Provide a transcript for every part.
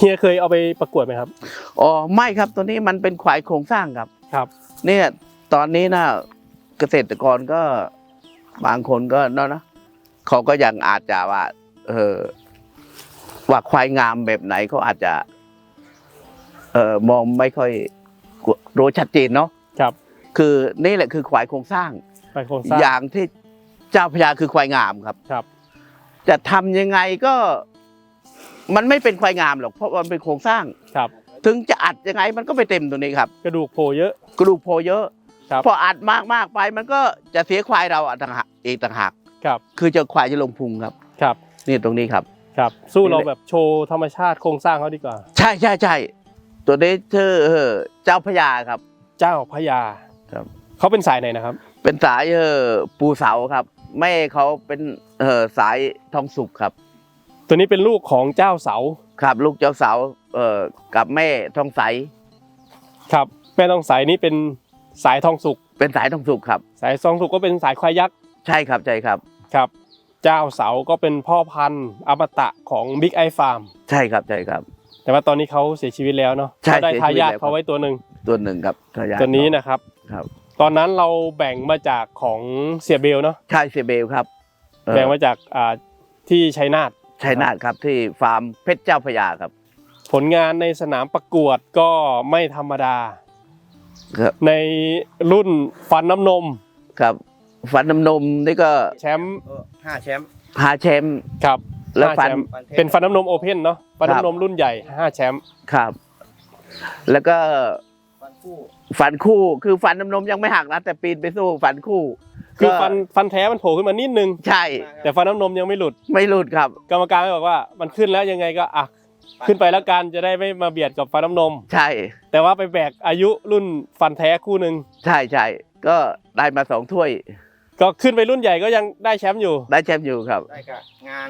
เฮียเคยเอาไปประกวดไหมครับ อ๋อไม่ครับตัวนี้มันเป็นควายโครงสร้างครับ ครับ เนี่ยตอนนี้นะเกษตรกรก็บางคนก็เนาะนะเขาก็ยังอาจจะว่า เออว่าควายงามแบบไหนเขาอาจจะ เออมองไม่ค่อยรู้ชัดเจนเนาะครับ คือนี่แหละคือควายโครงสร้างไปโครงสร้างอย่างที่เจ้าพญาคือควายงามครับครับ จะทำยังไงก็ มันไม่เป็นควายงามหรอกเพราะมันเป็นโครงสร้างครับ ถึงจะอัดยังไงมันก็ไม่เต็มตัวนี้ครับ กระดูกโผล่เยอะ กระดูกโผล่เยอะครับพออัดมากมากๆไปมันก็จะเสียควายเราอะต่างหากเองต่างหากครับ คือจะควายจะลงพุงครับครับนี่ตรงนี้ครับครับ สู้เรานี่แหละแบบโชว์ธรรมชาติโครงสร้างเขาดีกว่า ใช่ใช่ใช่ตัวนี้ชื่อเอ่อเจ้าพญาครับ เจ้าพญาครับเขาเป็นสายไหนนะครับ เป็นสายเออปูเสาครับแม่เขาเป็นเออสายทองสุกครับ ตัวนี้เป็นลูกของเจ้าเสาครับลูกเจ้าสาวเออกับแม่ทองใสครับ แม่ต้องสายนี้เป็นสายทองสุกเป็นสายทองสุกครับ สายทองสุกก็เป็นสายควายยักษ์ใช่ครับใช่ครับครับ เจ้าเสาก็เป็นพ่อพันธุ์อมตะของบิ๊กไอฟาร์มใช่ครับใช่ครับ แต่ว่าตอนนี้เขาเสียชีวิตแล้วเนาะใช่เขาได้เสียชีทาวิตยาทแล้วเขาไว้ตัวหนึ่งตัวหนึ่งครับทายาทตัวนี้นะครับครับ ตอนนั้นเราแบ่งมาจากของเสียเบลเนาะใช่เซเบลครับเอ่อแบ่งมาจากอ่าที่ชัยนาท ชัยนาทครับที่ฟาร์มเพชรเจ้าพระยาครับ ผลงานในสนามประกวดก็ไม่ธรรมดา ครับในรุ่นฟันน้ำนมครับฟันน้ำนมนี่ก็แชมป์ห้าแชมป์หาแชมป์ครับแล้วห้าฟันชมป์เป็นฟันน้ำนมโอเพ่นเนาะฟันครับน้ำนมรุ่นใหญ่ห้าแชมป์ครับ แล้วก็ฟัน คู่ฟันคู่ คือฟันน้ำนมยังไม่หักนะแต่ปีนไปสู้ฟันคู่คือก็ฟันฟันแท้มันโผล่ขึ้นมานิดนึง ใช่ แต่ฟันน้ำนมยังไม่หลุด ไม่หลุดครับ กรรมการก็บอกว่ามันขึ้นแล้วยังไงก็อะขึ้นไปแล้วกันจะได้ไม่มาเบียดกับฟันน้ำนม ใช่ แต่ว่าไปแบกอายุรุ่นฟันแท้คู่หนึ่งใช่ใช่ก็ได้มาสองถ้วย ก็ขึ้นไปรุ่นใหญ่ก็ยังได้แชมป์อยู่ ได้แชมป์อยู่ครับได้กับงาน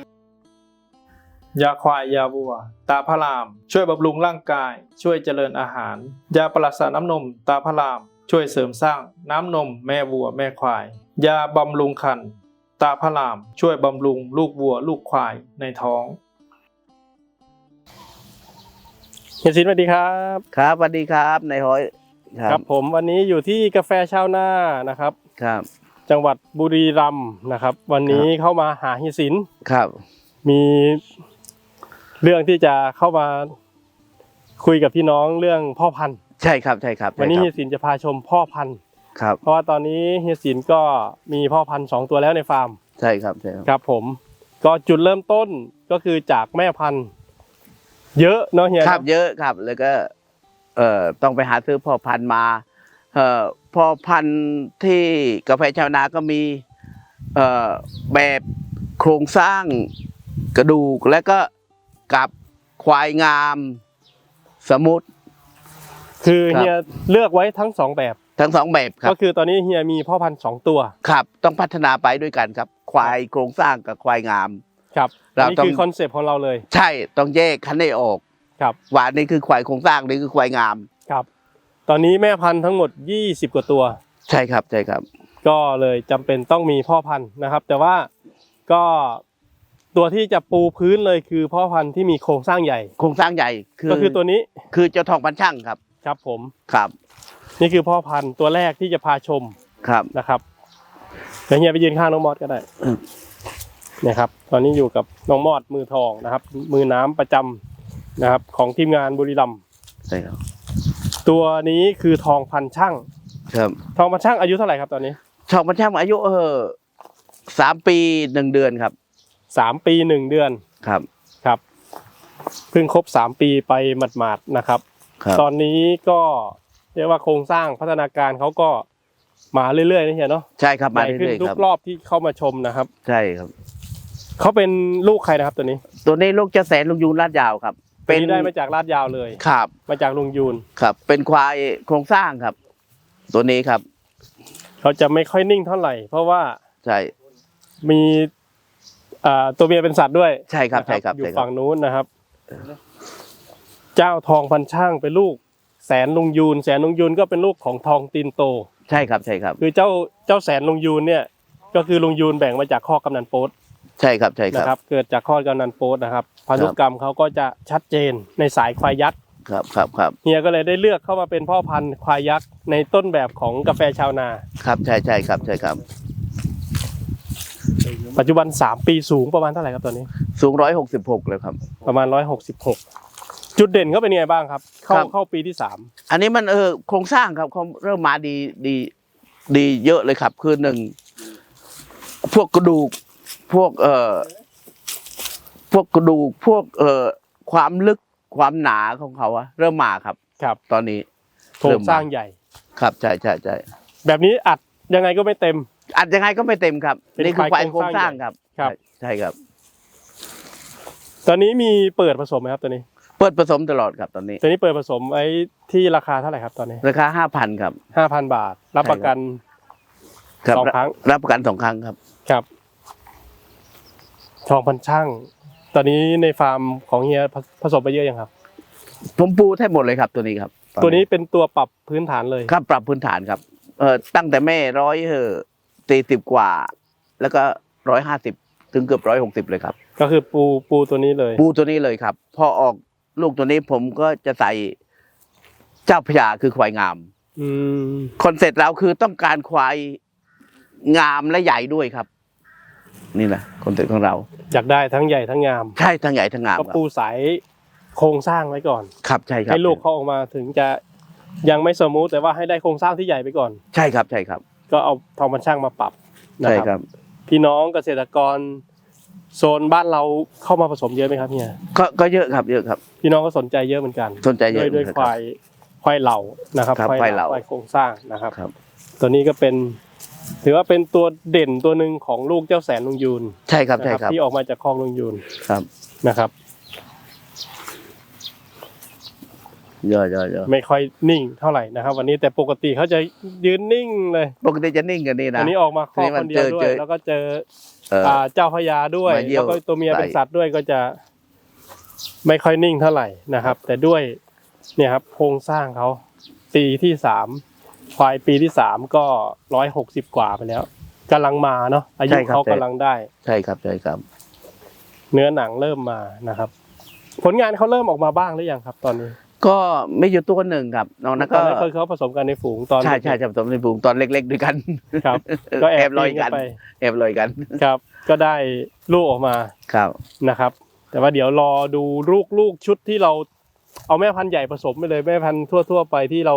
ยาควายยาวัว ตาพระราม ช่วยบำรุงร่างกาย ช่วยเจริญอาหาร ยาปราศาน้ำนม ตาพระราม ช่วยเสริมสร้าง น้ำนม แม่วัว แม่ควาย ยาบำรุงคันตาพระราม ช่วยบำรุงลูกวัว ลูกควายในท้องเฮียสินสวัสดีครับครับสวัสดีครับนายห้อยคครัรับบผมวันนี้อยู่ที่กาแฟชาวนานะครับครับ จังหวัดบุรีรัมย์นะครับ วันนี้เข้ามาหาเฮียสินครับ มี เรื่องที่จะเข้ามาคุยกับพี่น้องเรื่องพ่อพันธุ์ใช่ครับใช่ครับวันนี้ใช่เฮียสินจะพาชมพ่อพันธุ์ครับ เพราะว่าตอนนี้เฮียสินก็มีพ่อพันธุ์สองตัวแล้วในฟาร์ม ใช่ครับใช่ครับครับ ผมก็จุดเริ่มต้นก็คือจากแม่พันธุ์ เยอะเนาะเฮียครับเยอะครับ แล้วก็ เอ่อต้องไปหาซื้อพ่อพันธุ์มา เอ่อพ่อพันธุ์ที่กาแฟชาวนาก็มี เอ่อแบบโครงสร้างกระดูกและก็ กับควายงาม สมุดคือครับ เฮียเลือกไว้ทั้งสองแบบ ทั้งสองแบบครัก็บคือตอนนี้เฮียมีพ่อพันธุ์สองตัว ครับ ต้องพัฒนาไปด้วยกันครับ ควายโครงสร้างกับควายงาม ครับเราอันนี้ต้องคือคอนเซปต์ของเราเลยใช่ต้องแยกคันให้ออกครับว่านี่คือควายโครงสร้างนี่คือควายงาม ครับ ตอนนี้แม่พันธุ์ทั้งหมด 20 กว่าตัว ใช่ครับใช่ครับ ก็เลยจำเป็นต้องมีพ่อพันธุ์นะครับ แต่ว่าก็ ตัวที่จะปูพื้นเลยคือพ่อพันธุ์ที่มีโครงสร้างใหญ่ โครงสร้างใหญ่คือก็คือตัวนี้คือเจ้าทองพันช่างครับ ครับผม ครับ นี่คือพ่อพันธุ์ตัวแรกที่จะพาชมครับนะครับเดี๋ยวเฮียไปยืนข้างน้องมอดก็ได้อืมนะครับ ตอนนี้อยู่กับน้องมอดมือทองนะครับ มือน้ำประจำนะครับ ของทีมงานบุรีรัมย์ใช่ครับ ตัวนี้คือทองพันช่าง ครับ ทองพันช่างอายุเท่าไหร่ครับตอนนี้ ทองพันช่างอายุเออสามปีหนึ่งเดือนครับ สามปีหนึ่งเดือนครับครับเพิ่งครบสามปีไปหมาดๆนะครับ ครับตอนนี้ก็เรียกว่าโครงสร้างพัฒนาการเขาก็มาเรื่อยๆนะเฮียเนาะใช่ครับใหมาญ่ขึ้นเรื่อยทุๆคกรับรอบที่เข้ามาชมนะครับใช่ครับ เขาเป็นลูกใครนะครับตัวนี้ตัวนี้ลูกเจ้าแสนลุงยูนลาดยาวครับเป็นได้มาจากลาดยาวเลย ครับมาจากลุงยูนครับ เป็นควายโครงสร้างครับ ตัวนี้ครับเขาจะไม่ค่อยนิ่งเท่าไหร่ เพราะว่าใช่มี อ่าตัวเมียเป็นสัตว์ด้วยใช่ครับนะใช่ครับอยู่ใช่ครับ ฝั่งนู้นนะครับ เจ้าทองพันช่างเป็นลูก แสนลุงยูน แสนลุงยูนก็เป็นลูกของทองตีนโต ใช่ครับใช่ครับ คือเจ้าเจ้าแสนลุงยูนเนี่ย ก็คือลุงยูนแบ่งมาจากข้อกำนันโป๊ตใช่ครับใช่คนะครัรับบ เกิดจากคลอดกำนันโป๊ตนะครับพันธุกรรมเขาก็จะชัดเจนในสายควายยักษ์ครับครับครับเฮียก็เลยได้เลือกเข้ามาเป็นพ่อพันธุ์ควายยักษ์ในต้นแบบของกาแฟชาวนา ครับใช่ใช่ครับใช่ครับ ปัจจุบัน 3 ปีสูงประมาณเท่าไหร่ครับตอนนี้ สูงร้อยหกสิบหกเลยครับ ประมาณ 166 จุดเด่นเขาเป็นยังไงบ้างครับ เข้าครับ เข้าปีที่อันนี้มันเออโครงสร้างครับเขาเริ่มมาดีดีดีเยอะเลยครับคือหนึ่งพวกกระดูก พวกเอ่อพวกกระดูกพวกเอ่อความลึกความหนาของเขาอะเริ่มมาครับ3ครับตอนนี้ โครงสร้างใหญ่ ครับใช่ใช่ใช่แบบนี้อัดยังไงก็ไม่เต็ม อัดยังไงก็ไม่เต็มครับ เป็นนี่คือควายยคาวโคโครรงงสสร้าร้างงครับครับใช่ใช่ครับ ตอนนี้มีเปิดผสมไหมครับตอนนี้เปิดผสมตลอดครับตอนนี้ ตอนนี้เปิดผสมไว้ที่ราคาเท่าไหร่ครับตอนนี้ราคาห้าพันครับ5,000บาท รับประกันครับสองครั้งรับประกันสองครั้งครับ ครับทองพันช่าง ตอนนี้ในฟาร์มของเฮียผผสมไปเยอะยังครับ ผมปูแทบหมดเลยครับตัวนี้ครับตัวนี้เป็นตัวปรับพื้นฐานเลยครับปรับพื้นฐานครับ เอ่อตั้งแต่แม่ร้อยเออ สี่สิบกว่า แล้วก็ร้อยห้าสิบถึงเกือบร้อยหกสิบเลยครับ ก็คือปูปูตัวนี้เลย ปูตัวนี้เลยครับ พอออกลูกตัวนี้ผมก็จะใส่เจ้าพญาคือควายงามอืมคอนเซ็ปต์เราคือต้องการควายงามและใหญ่ด้วยครับ นี่แหละคอนเซ็ปต์ของเรา อยากได้ทั้งใหญ่ทั้งงาม ใช่ทั้งใหญ่ทั้งงามก็ครับปูสายโครงสร้างไว้ก่อน ครับใช่ครับให้ลูกเขาออกมาถึงจะยังไม่สมูทแต่ว่าให้ได้โครงสร้างที่ใหญ่ไปก่อน ใช่ครับใช่ครับ ก็เอาทองพันช่างมาปรับนะใช่คครัรับบพี่น้องเกษตรกรโซนบ้านเราเข้ามาผสมเยอะไหมครับเฮียก็ก็เยอะครับเยอะครับ พี่น้องก็สนใจเยอะเหมือนกันสนใจเยด้วยอะด้วยครับควายควายเหล่านะครับครับควายเหล่าควายโครงสร้างนะครับ ครับ ตัวนี้ก็เป็น ถือว่าเป็นตัวเด่นตัวหนึ่งของลูกเจ้าแสนลุงยูนใช่ครับนะใช่ครับ ที่ออกมาจากคลองลุงยูนครับ นะครับ เยอะเยอะเยอะไม่ค่อยนิ่งเท่าไหร่นะครับ วันนี้แต่ปกติเขาจะยืนนิ่งเลย ปกติจะนิ่งกันนี่นะอันนี้ออกมาคลองทีนี้มัคนนเดียวด้วเจยอแล้วก็เจอเอออ่าเจ้าพญาด้วยมาเยี่ยแล้ววก็ตัวเมียใส่เป็นสัตว์ด้วยก็จะ ไม่ค่อยนิ่งเท่าไหร่นะครับ แต่ด้วยเนี่ยครับโครงสร้างเขาปีที่สามควายปีที่สามก็ร้อยหกสิบกว่าไปแล้วกำลังมาเนาะอายุเขากำลังได้ ใช่ครับใช่ครับ เนื้อหนังเริ่มมานะครับ ผลงานเขาเริ่มออกมาบ้างหรือยังครับ ตอนนี้ ก็ไม่อยู่ตัวหนึ่งครับน้องนั้นตอก็นนั้นคือเขาผสมกันในฝูงตอนใช่ใช่ใช่ผสมในฝูงตอนเล็ก ๆ ด้วยกัน ครับ ก็แอบลอยปีกันไปแอบลอยกันครับ ก็ได้ลูกออกมาครับ นะครับ แต่ว่าเดี๋ยวรอดูลูกลูกชุดที่เราเอาแม่พันธุ์ใหญ่ผสมไปเลยแม่พันธุ์ทั่ว ๆ ไปที่เรา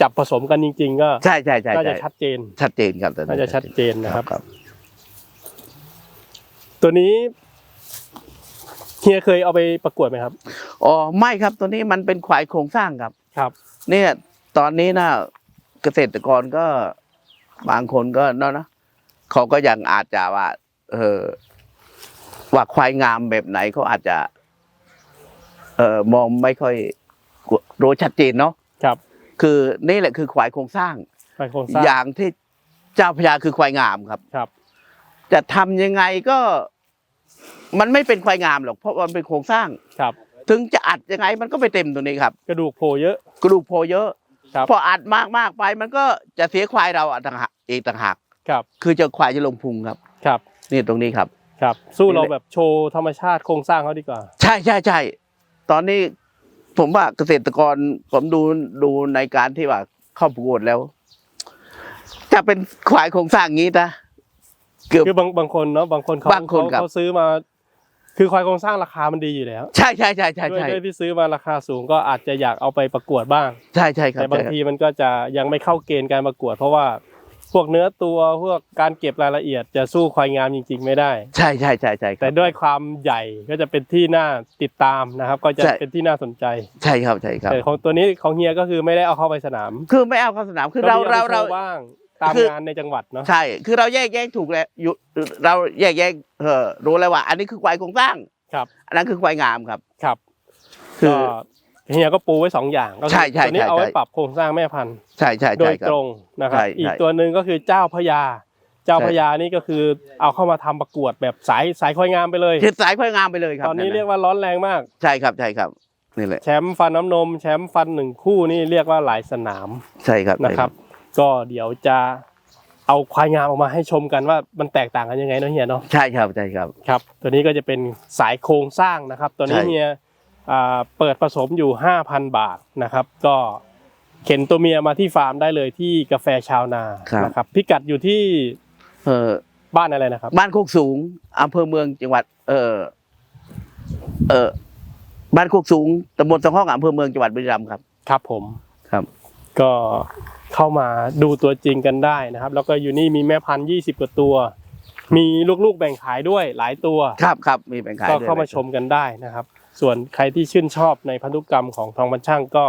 จับผสมกันจริง ๆ ก็ใช่ใช่ใช่น่าจะใช่ชัดเจน ชัดเจนครับตอน่าจะชัดเจนนะครับครับตัวนี้ เฮียเคยเอาไปประกวดไหมครับ อ๋อไม่ครับตัวนี้มันเป็นควายโครงสร้างครับ ครับ เนี่ยตอนนี้นะเกษตรกรก็บางคนก็เนาะนะเขาก็ยังอาจจะว่า เออว่าควายงามแบบไหนเขาอาจจะ เออมองไม่ค่อยรู้ชัดเจนเนาะครับ คือนี่แหละคือควายโครงสร้างไปโครงสร้างอย่างที่เจ้าพญาคือควายงามครับครับ จะทำยังไงก็ มันไม่เป็นควายงามหรอกเพราะมันเป็นโครงสร้าง ครับ ถึงจะอัดยังไงมันก็ไม่เต็มตัวนี้ครับ กระดูกโผล่เยอะ กระดูกโผล่เยอะ ครับ พออัดมากมากๆไปมันก็จะเสียควายเราอะต่างหากเองต่างหากครับ คือจะควายจะลงพุงครับ ครับ นี่ตรงนี้ครับ ครับ สู้นี่เราแหละแบบโชว์ธรรมชาติโครงสร้างเขาดีกว่า ใช่ใช่ใช่ตอนนี้ผมว่าเกษตรกรผมดูดูในการที่ว่าเข้าประกวดแล้ว จะเป็นควายโครงสร้างงี้นะเกือบคือบางบางคนเนาะบางคนเขาบางคนเขาครับเขาซื้อมา คือควายโครงสร้างราคามันดีอยู่แล้วใช่ใช่ใช่ใช่ด้วยใช่ด้วยที่ซื้อมาราคาสูงก็อาจจะอยากเอาไปประกวดบ้าง ใช่ใช่ครับแต่บางใช่ครับทีมันก็จะยังไม่เข้าเกณฑ์การประกวด เพราะว่าพวกเนื้อตัวพวกการเก็บรายละเอียดจะสู้ควายงามจริง ๆ ไม่ได้ ใช่ใช่ใช่ใช่ครับ แต่ด้วยความใหญ่ก็จะเป็นที่น่าติดตามนะครับ ก็จะใช่ เป็นที่น่าสนใจ ใช่ครับใช่ครับ แต่ของตัวนี้ของเฮียก็คือไม่ได้เอาเข้าไปสนามคือไม่เอาเข้าสนามคือเราก็มีเราอไปเราโชว์บ้าง ตามคืองานในจังหวัดเนาะใช่ คือเราแยกแยกถูกแล้วอยู่เราแยกแยกเออรู้แล้วว่า อันนี้คือควายโครงสร้างครับ อันนั้นคือควายงามครับครับคือก็เฮียก็ปูไว้สองอย่างก็คือใช่ใช่ตัวนี้ใช่เอาไว้ใช่ปรับโครงสร้างแม่พันธุ์ใช่ใช่โดใช่ยครับ ตรงนะครับ ใช่อีกใช่ตัวหนึ่งก็คือเจ้าพญาเจ้าใช่พญานี่ก็คือเอาเข้ามาทำประกวดแบบสายสายควายงามไปเลย คือสายควายงามไปเลยครับตอนนี้ะเรียกว่าร้อนแรงมาก ใช่ครับใช่ครับนี่แหละแชมป์ฟันน้ำนม แชมป์ฟันหนึ่งคู่นี่เรียกว่าหลายสนามใช่ครับนะครับ ก็เดี๋ยวจะเอาควายงามออกมาให้ชมกันว่ามันแตกต่างกันยังไงเนาะเฮียเนาะใช่ครับใช่ครับ ครับ ตัวนี้ก็จะเป็นสายโครงสร้างนะครับ ตัวนี้ใช่เฮียอ่าเปิดผสมอยู่ 5,000 บาทนะครับ ก็เข็นตัวเมียมาที่ฟาร์มได้เลยที่กาแฟชาวนานะครับพิกัดอยู่ที่เออบ้านอะไรนะครับ บ้านโคกสูงอำเภอเมืองจังหวัด เออเออบ้านโคกสูงตำบลสังห้องอำเภอเมืองจังหวัดบุรีรัมย์ครับ ครับผมครับ ก็ เข้ามาดูตัวจริงกันได้นะครับ แล้วก็อยู่นี่มีแม่พันธุ์ยี่สิบกว่าตัว มีลูกๆแบ่งขายด้วยหลายตัวครับครับมีแบ่งขายก็ด้วยเข้ามาชมกันได้นะครับ ส่วนใครที่ชื่นชอบในพันธุกรรมของทองบัญช่างก็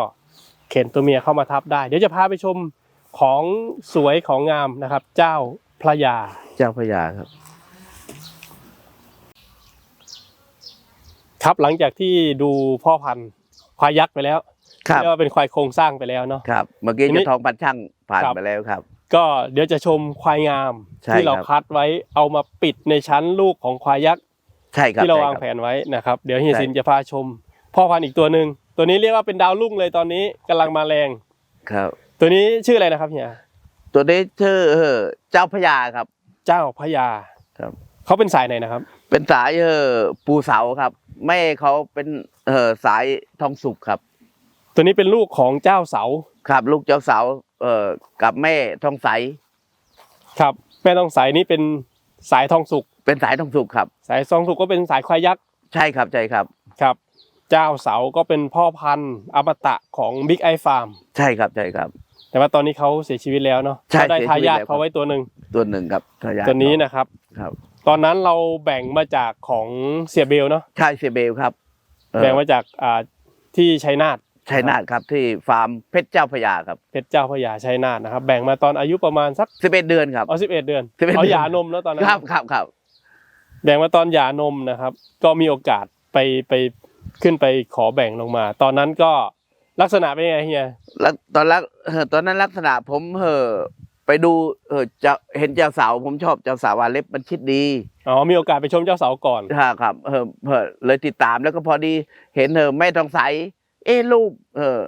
เข็นตัวเมียเข้ามาทับได้ เดี๋ยวจะพาไปชมของสวยของงามนะครับ เจ้าพระยา เจ้าพระยาครับ ครับหลังจากที่ดูพ่อพันธุ์ควายยักษ์ไปแล้ว ครับ เรียกว่าเป็นควายโครงสร้างไปแล้วเนาะ ครับ เมื่อกี้ทีนี้เจะทองพันช่างผ่านครับ ไปแล้วครับ ก็เดี๋ยวจะชมควายงาม ใช่ที่เราครับ คัดไว้เอามาปิดในชั้นลูกของควายยักษ์ใช่ครับที่เราใช่วางคบแผนไว้นะครับ เดี๋ยวเฮียใช่สินจะพาชม พ่อพันธุ์อีกตัวหนึ่งตัวนี้เรียกว่าเป็นดาวรุ่งเลยตอนนี้กำลังมาแรง ครับ ตัวนี้ชื่ออะไรนะครับเฮียตัวนี้ชื่อเออเจ้าพระยาครับ เจ้าพระยาครับ เขาเป็นสายไหนนะครับ เป็นสายเออปูเสาครับ แม่เขาเป็นเออสายทองสุกครับ ตัวนี้เป็นลูกของเจ้าเสาครับลูกเจ้าเสาเออกับแม่ทองใสครับ แม่ต้องสายนี้เป็นสายทองสุก เป็นสายทองสุกครับ สายทองสุกก็เป็นสายควายยักษ์ใช่ครับใช่ครับ ครับ เจ้าเสาก็เป็นพ่อพันธุ์อมตะของบิ๊กไอฟาร์มใช่ครับใช่ครับ แต่ว่าตอนนี้เขาเสียชีวิตแล้วเนาะใช่เขาได้เสียทาชีวิตยาทแล้วเขาไว้ตัวหนึ่งตัวหนึ่งครับทายาทตัวนี้นะครับ ครับตอนนั้นเราแบ่งมาจากของเสียเบลเนาะใช่เซเบลครับเอ่อแบ่งมาจากอ่าที่ชัยนาท ชัยนาทครับที่ฟาร์มเพชรเจ้าพระยาครับเพชรเจ้าพระยาชัยนาทนะครับแบ่งมาตอนอายุประมาณสักสิบเอ็ดเดือนครับเอาสิบเอ็ดเดือน11เอาเดือนหย่านมแล้วตอนนั้นครับครับครับแบ่งมาตอนหย่านมนะครับ ก็มีโอกาสไปไปขึ้นไปขอแบ่งลงมา ตอนนั้นก็ลักษณะเป็นไงเฮียแล้วตอนแรกเอ่อตอนนั้นลักษณะผมเออไปดูเออจะเห็นเจ้าสาวผมชอบเจ้าสาวว่าเล็บมันชิดดีอ๋อมีโอกาสไปชมเจ้าเสาก่อนค่ะครับเออเออเลยติดตามแล้วก็พอดีเห็นเออแม่ทองใส เอ๊ะลูกเออ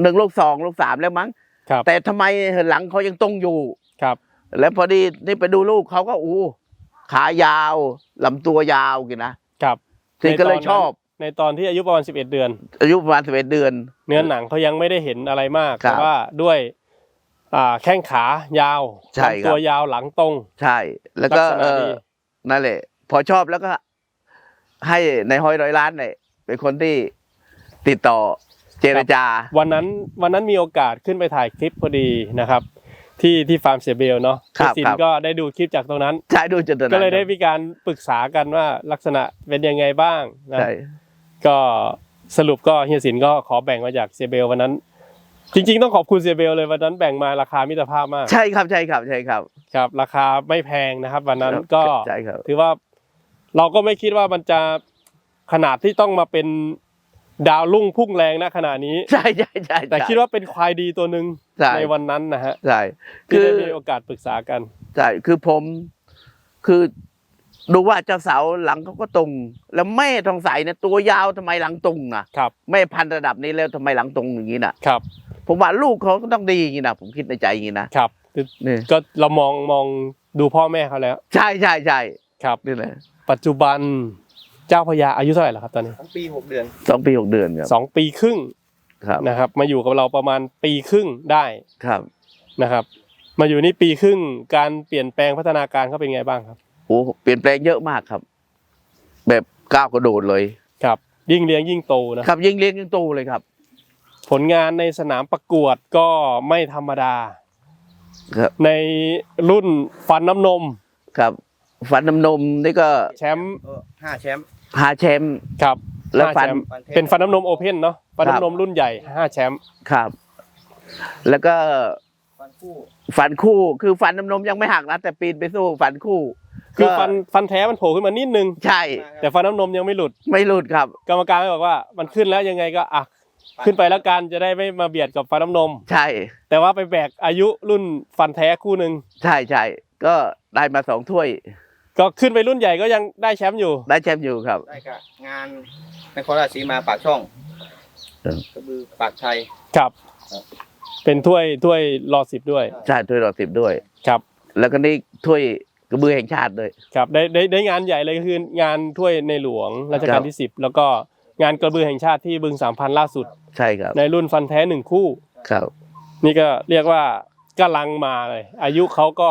หนึ่งลูกสองลูกสามแล้วมั้งครับแต่ทำไมหลังเขายังตรงอยู่ ครับ แล้วพอดีนี่ไปดูลูกเขาก็อู้ขายาวลำตัวยาวกินนะครับทีก็เลยชอบ ในตอนที่อายุประมาณ11เดือน อายุประมาณสิบเอ็ดเดือน เนื้อหนังเขายังไม่ได้เห็นอะไรมากครัแต่บว่าด้วยอ่าแข้งขายาวใช่ครับ ลำตัวยาวหลังตรง ใช่ แล้วลัก็ษเอณะอดีนั่นแหละ พอชอบแล้วก็ ให้ในห้อยร้อยล้านเนี่ยเป็นคนที่ ติดต่อเจรจา วันนั้นวันนั้นมีโอกาสขึ้นไปถ่ายคลิปพอดีนะครับ ที่ที่ฟาร์มเสียเบลเนาะครับพี่สินครับ ก็ได้ดูคลิปจากตรงนั้น ใช่ดูจนตอนนั้นก็เลยได้มีการปรึกษากันว่าลักษณะเป็นยังไงบ้างนะใช่ ก็สรุปก็เฮียสินก็ขอแบ่งมาจากเสียเบลวันนั้น จริงๆ ต้องขอบคุณเสียเบลเลยวันนั้นแบ่งมาราคามิตรภาพมากใช่ครับใช่ครับใช่ครับครับ ราคาไม่แพงนะครับ วันนั้นก็ใช่ครับ ถือว่าเราก็ไม่คิดว่ามันจะขนาดที่ต้องมาเป็น ดาวรุ่งพุ่งแรงนะขนาดนี้ ใช่ใช่ใช่แต่คิดว่าเป็นควายดีตัวหนึ่งใช่ในวันนั้นนะฮะใช่ที่คือได้มีโอกาสปรึกษากันใช่คือผมคือดูว่าเจ้าสาวหลังเขาก็ตรง แล้วแม่ทองใสเนี่ยตัวยาวทำไมหลังตรงนะครับแม่พันธุ์ระดับนี้แล้วทำไมหลังตรงอย่างนี้นะครับ ผมว่าลูกเขาก็ต้องดีอย่างนี้นะผมคิดในใจอย่างนี้นะครับนี่ก็เรามองมองดูพ่อแม่เขาแล้ว ใช่ใช่ใช่ครับนี่แหละปัจจุบัน เจ้าพญาอายุเท่าไหร่แล้วครับตอนนี้ทั้งปีหกเดือนสองปีหกเดือนครับสองปีครึ่งครับนะครับ มาอยู่กับเราประมาณปีครึ่งได้ครับนะครับ มาอยู่นี่ปีครึ่งการเปลี่ยนแปลงพัฒนาการเขาเป็นไงบ้างครับโอ้เปลี่ยนแปลงเยอะมากครับ แบบก้าวกระโดดเลยครับ ยิ่งเลี้ยงยิ่งโตนะครับ ยิ่งเลี้ยงยิ่งโตเลยครับ ผลงานในสนามประกวดก็ไม่ธรรมดาครับในรุ่นฟันน้ำนมครับ ฟันน้ำนมนี่ก็แชมป์เออห้าแชมป์ หาแชมป์ครับแล้วห้าฟัน ชมป์ฟันเทพเป็นฟันน้ำนมโอเพ่นเนาะฟันครับ น้ำนมรุ่นใหญ่ห้าแชมป์ครับ แล้วก็ฟันคู่ฟันคู่คือฟันน้ำนมยังไม่หักนะแต่ปีนไปสู้ฟันคู่คือก็ฟันฟันแท้มันโผล่ขึ้นมานิดนึง ใช่ แต่ฟันน้ำนมยังไม่หลุด ไม่หลุดครับ กรรมการก็บอกว่ามันขึ้นแล้วยังไงก็อะขึ้นไปแล้วกันจะได้ไม่มาเบียดกับฟันน้ำนม ใช่ แต่ว่าไปแบกอายุรุ่นฟันแท้คู่หนึ่งใช่ใช่ก็ได้มาสองถ้วย ก็ขึ้นไปรุ่นใหญ่ก็ยังได้แชมป์อยู่ ได้แชมป์อยู่ครับ ได้กับงานนครราชสีมาปากช่องเออกระบือปากไทยครับ ครับ เป็นถ้วยถ้วยรอสิบด้วย ใช่ถ้วยรองสิบด้วย ครับ แล้วก็นี่ถ้วยกระบือแห่งชาติด้วย ครับได้ได้ได้งานใหญ่เลยก็คืองานถ้วยในหลวงรัชกาลที่สิบแล้วก็งานกระบือแห่งชาติที่บึงสามพันล่าสุด ใช่ครับในรุ่นฟันแท้หนึ่งคู่ ครับ นี่ก็เรียกว่ากำลังมาเลย อายุเขาก็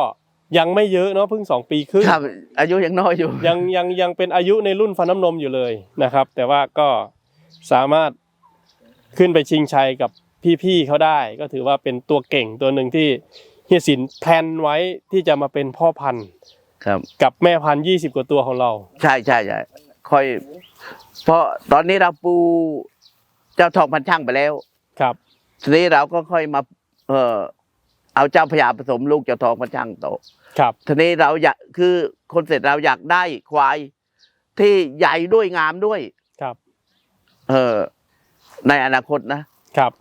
ยังไม่เยอะเนาะเพิ่งสองปีครึ่งครับอายุยังน้อยอยู่ ยังยังยังเป็นอายุในรุ่นฟันน้ำนมอยู่เลยนะครับ แต่ว่าก็สามารถขึ้นไปชิงชัยกับพี่ๆเขาได้ ก็ถือว่าเป็นตัวเก่งตัวหนึ่งที่เฮียสินแพลนไว้ที่จะมาเป็นพ่อพันธุ์ครับ กับแม่พันธุ์ยี่สิบกว่าตัวของเรา ใช่ใช่ใช่ค่อย เพราะตอนนี้เราปูเจ้าทองพันช่างไปแล้วครับ ทีนี้เราก็ค่อยมา เออ เอาเจ้าพญาผสมลูกเจ้าทองพันช่างโตอครับ ทีนี้เราอยากคือคนเสร็จเราอยากได้ควายที่ใหญ่ด้วยงามด้วยครับ เออในอนาคตนะครับ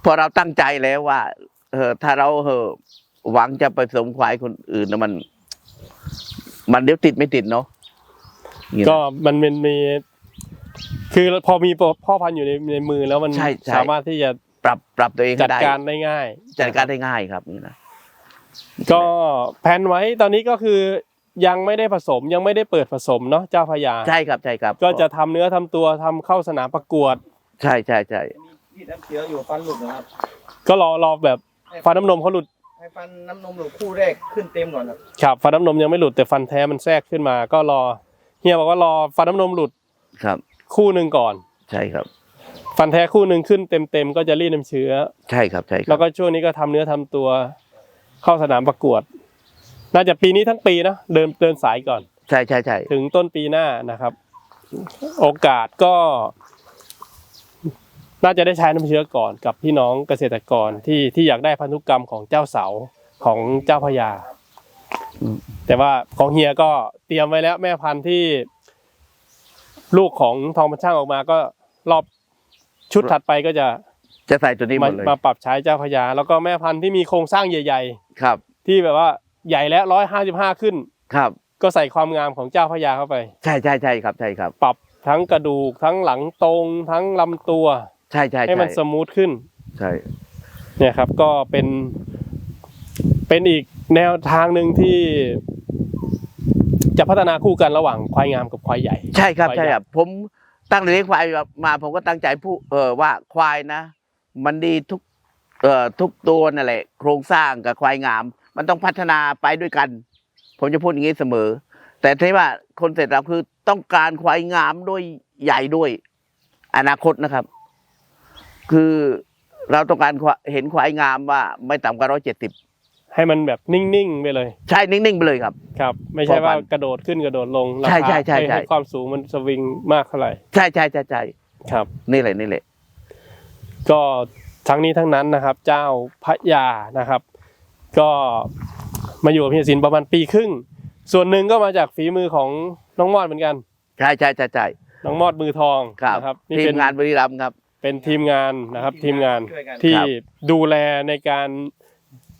เพอเราตั้งใจแล้วว่า เออถ้าเราเออหวังจะไปผสมควายคนอื่นนะมัน มันเดี๋ยวติดไม่ติดเนาะอย่างนี้นะก็มันเป็นมีคือพอมีพ่อพันธุ์อยู่ในในมือแล้วมันใช่ใช่สามารถที่จะ ปรับปรับตัวเองจัให้ดได้การได้ง่ายจัดการได้ง่ายครับนี่นะก็แผนไว้ตอนนี้ก็คือยังไม่ได้ผสมยังไม่ได้เปิดผสมเนาะเจ้าพญาใช่ครับใช่ครับก็จะทำเนื้อทำตัวทำเข้าสนามประกวด ใช่ใช่ใช่มีที่น้ำเชื้ออยู่ฟันหลุดนะครับ ก็รอรอแบบฟันน้ำนมเขาหลุดให้ฟันน้ำนมหลุดคู่แรกขึ้นเต็มก่อนครับครับฟันน้ำนมยังไม่หลุดแต่ฟันแท้มันแทรกขึ้นมา ก็รอเฮียบอกว่ารอฟันน้ำนมหลุดครับคู่หนึ่งก่อน ใช่ครับ ฟันแท้คู่หนึ่งขึ้นเต็มเต็มๆก็จะรีดน้ำเชื้อ ใช่ครับใช่คแล้รัวบก็ช่วงนี้ก็ทำเนื้อทำตัวเข้าสนามประกวด น่าจะปีนี้ทั้งปีนะเดินเดินสายก่อน ใช่ใช่ใช่ถึงต้นปีหน้านะครับ โอกาสก็ น่าจะได้ใช้น้ำเชื้อก่อนกับพี่น้องเกษตรกรที่ที่อยากได้พันธุกรรมของเจ้าเสาของเจ้าพญาอืมแต่ว่าของเฮียก็เตรียมไว้แล้วแม่พันธุ์ที่ ลูกของทองพันช่างออกมาก็รอบ ชุดถัดไปก็จะจะใส่ตัวนี้หมมาดเลยมาปรับใช้เจ้าพญาแล้วก็แม่พันธุ์ที่มีโครงสร้างใหญ่ ครับๆ ที่แบบว่าใหญ่แล้วร้อยห้าสิบห้าขึ้น ครับ ก็ใส่ความงามของเจ้าพญาเข้าไป ใช่ใช่ใช่ครับใช่ครับ ปรับทั้งกระดูกทั้งหลังตรง ทั้งลำตัวใช่ใช่ให้ใช่มันสมูทขึ้น ใช่ เนี่ยครับก็เป็นเป็นอีกแนวทางหนึ่งที่ จะพัฒนาคู่กันระหว่างควายงามกับควายใหญ่ ใช่ครับควายใช่ครับผม ตั้งแต่เลี้ยงควายมาผมก็ตั้งใจพูดเออว่าควายนะ มันดีทุกเอ่อทุกตัวนั่นแหละ โครงสร้างกับควายงาม มันต้องพัฒนาไปด้วยกัน ผมจะพูดอย่างนี้เสมอ แต่ที่ว่าคนเสร็จเราคือต้องการควายงามด้วยใหญ่ด้วย อนาคตนะครับ คือเราต้องการเห็นควายงามว่าไม่ต่ำกว่าร้อยเจ็ดสิบ ให้มันแบบนิ่งๆไปเลย ใช่นิ่งๆไปเลยครับ ครับ ไม่ใช่ว่าพอพันกระโดดขึ้นกระโดดลงราใช่คาใช่ใช่ห้ใช่ให้ความสูงมันสวิงมากเท่าไหร่ใช่ใช่ใช่ใช่ครับ นี่แหละนี่แหละก็ทั้งนี้ทั้งนั้นนะครับ เจ้าพระยานะครับ ก็มาอยู่กับพี่ศิลป์ประมาณปีครึ่ง ส่วนหนึ่งก็มาจากฝีมือของน้องมอดเหมือนกันใช่ใช่ใช่ใช่น้องมอดมือทองครับนะครับนี่ทีเป็มนงานบริรัมย์ครับ เป็นทีมงานนะครับ ทีมงานช่วยกันที่ครับดูแลในการ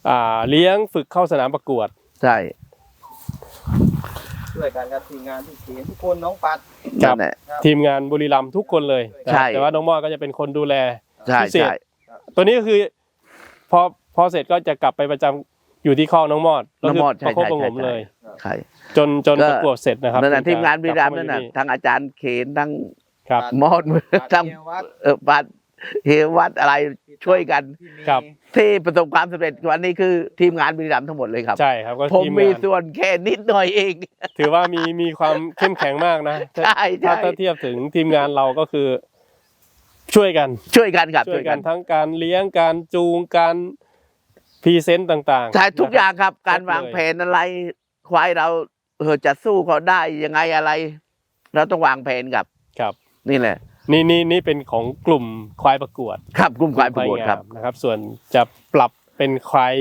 อ่าเลี้ยงฝึกเข้าสนามประกวด ใช่ช่วยกันครับทีมงานทุกทีมทุกคนน้องปัด ครับนั่นแหละ ทีมงานบุรีรัมย์ทุกคนเลยนะครับใช่ แต่ว่าน้องมอดก็จะเป็นคนดูแล ใช่พิเศษ ใช่ตัวนี้ก็คือพอพอเสร็จก็จะกลับไปประจำอยู่ที่ข้อน้องมอดก็น้องคืมอดปใช่ระคบใช่ประหงมใช่เลย ใช่ จนจนก็ ประกวดเสร็จนะครับนั่นแหละถึทีงมจะงานบริรัมย์กลันั่บนมาน่ะอยู่ทั้งอาจารย์เขนทั้งครับ มอดมือปัดทั้งเฮียวัดเออบัตร เฮวัดอะไรช่วยกันที่มีครับ ที่ประสบความสำเร็จวันนี้คือทีมงานบริรัมย์ทั้งหมดเลยครับ ใช่ครับก็ผมทีมมีงานส่วนแค่นิดหน่อยเอง ถือว่ามีมีความเข้มแข็งมากนะถ้าใช่ ถ้าใช่ถ้าเทียบถึงทีมงานเราก็คือ ช่วยกัน ช่วยกันครับช่วยกันทั้งการเลี้ยงการจูงการพรีเซนต์ต่างๆใช่ทุกอย่างนะครับ การครบเลยวางแผนอะไร ควายเราเออจะสู้เขาได้ยังไงอะไร เราต้องวางแผนกับ ครับ นี่แหละ นี่นี่นี่เป็นของกลุ่มควายประกวดครับกลุ่มควายประกวดครับงามนะครับ ส่วนจะปรับเป็นควาย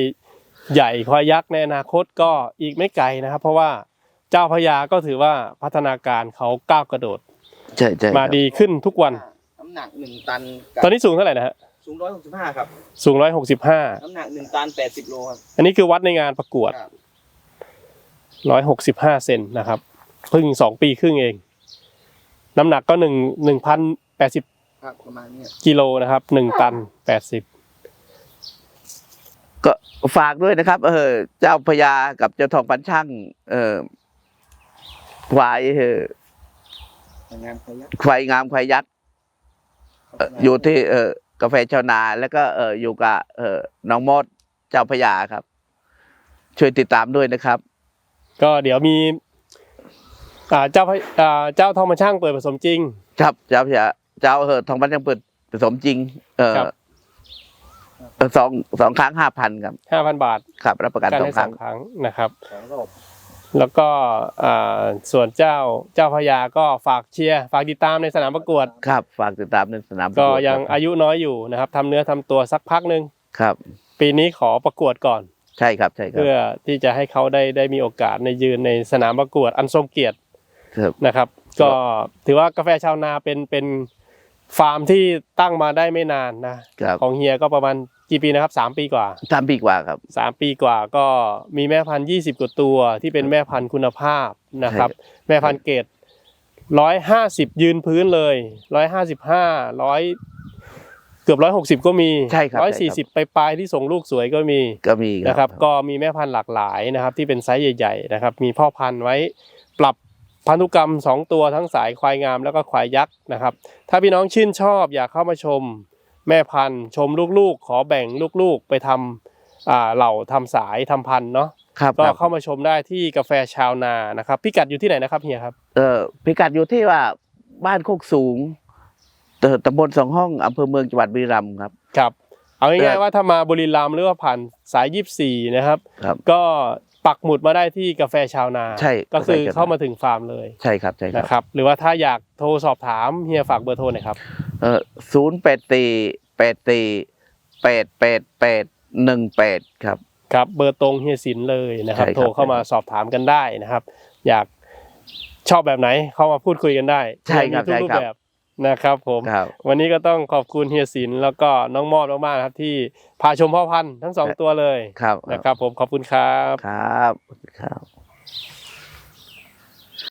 ใหญ่ควายยักษ์ในอนาคตก็อีกไม่ไกลนะครับ เพราะว่าเจ้าพญาก็ถือว่าพัฒนาการเขาก้าวกระโดดใช่ใช่มาดีขึ้นทุกวันน้ำหนักหนึ่งตันตอนนี้สูงเท่าไหร่นะฮะสูงร้อยหกสิบห้าครับสูงร้อยหกสิบห้าน้ำหนักหนึ่งตันแปดสิบโลครับอันนี้คือวัดในงานประกวดครับร้อยหกสิบห้าเซนนะครับเพิ่งสองปีครึ่งเอง น้ำหนักก็หนึ่งหนึ่งพันแปดสิบครับประมาณนี้กิโลนะครับหนึ่งตันแปดสิบก็ฝากด้วยนะครับ เออ เจ้าพญากับเจ้าทองปันช่าง เออควายเอองานพยักควายงามควายยักษ์เอ่ออยู่ที่เออกาแฟชาวนา แล้วก็เอออยู่กับเออน้องมดเจ้าพญาครับ ช่วยติดตามด้วยนะครับ ก็เดี๋ยวมี อ่าเจ้าพระอ่าเจ้าทองมาช่างเปิดผสมจริง ครับเจ้าพญาเจ้าเออทองปันช่างเปิดผสมจริง เออครับ เอ่อสองสองครั้งห้าพันครับ5,000บาทครับ รับประกันการสองให้คสรั้องงครั้งนะครับ สองรอบแล้วก็อ่าส่วนเจ้าเจ้าพญาก็ฝากเชียร์ฝากติดตามในสนามประกวด ครับ ฝากติดตามในสนามประก็วดยังครับอายุน้อยอยู่นะครับทำเนื้อทำตัวสักพักหนึ่งครับ ปีนี้ขอประกวดก่อน ใช่ครับใช่ครับ เพื่อที่จะให้เขาได้ได้มีโอกาสในยืนในสนามประกวดอันทรงเกียรติครับ นะครับ ก็ถือว่ากาแฟชาวนาเป็นเป็นฟาร์มที่ตั้งมาได้ไม่นานนะครับของเฮียก็ประมาณกี่ปีนะครับสามปีกว่าสามปีกว่าครับสามปีกว่าก็มีแม่พันธุ์ยี่สิบกว่าตัวที่เป็นแม่พันธุ์คุณภาพนะครับ แม่พันธุ์เกรดร้อยห้าสิบยืนพื้นเลยร้อยห้าสิบห้าร้อยเกือบร้อยหกสิบก็มีใช่ครับร้อยใช่สี่คสิรับบปลายๆที่ส่งลูกสวยก็มีก็มีนะครับ ก็มีแม่พันธุ์หลากหลายนะครับ ที่เป็นไซส์ใหญ่ ๆ นะครับ มีพ่อพันธุ์ไว้ปรับ พันธุกรรมสองตัวทั้งสายควายงามแล้วก็ควายยักษ์นะครับ ถ้าพี่น้องชื่นชอบอยากเข้ามาชมแม่พันธุ์ ชมลูกๆ ขอแบ่งลูกๆ ไปทำอ่าเหล่าทำสายทำพันธุ์เนาะครับก็ครับเข้ามาชมได้ที่กาแฟชาวนานะครับ พิกัดอยู่ที่ไหนนะครับเฮียครับเออพิกัดอยู่ที่ว่าบ้านโคกสูงเอ่อตำบลสองห้องอำเภอเมืองจังหวัดบุรีรัมย์ครับครับเอาเอ่ง่ายอๆว่าถ้ามาบุรีรัมย์หรือว่าผ่านสายยี่สี่นะครับครับก็ ปักหมุดมาได้ที่กาแฟชาวนาใช่ก็คือกาแฟชาวนา เข้ามาถึงฟาร์มเลยใช่ครับใช่ครับนะครับหรือว่าถ้าอยากโทรสอบถามเฮียฝากเบอร์โทรหน่อยครับเออศูนย์แปดตีแปดตีแปดแปดแปดหนึ่งแปดครับ ครับเบอร์ตรงเฮียสินเลยนะครับ ใช่ครับ โทรเข้ามาสอบถามกันได้นะครับ อยากชอบแบบไหนเข้ามาพูดคุยกันได้ใช่ครับมีทุกใช่รูปครับ แบบ นะครับผมครับ วันนี้ก็ต้องขอบคุณเฮียสินแล้วก็น้องมอดมากๆครับที่พาชมพ่อพันธุ์ทั้งสองตัวเลยครับ นะครับผมขอบคุณครับ ครับ ครับ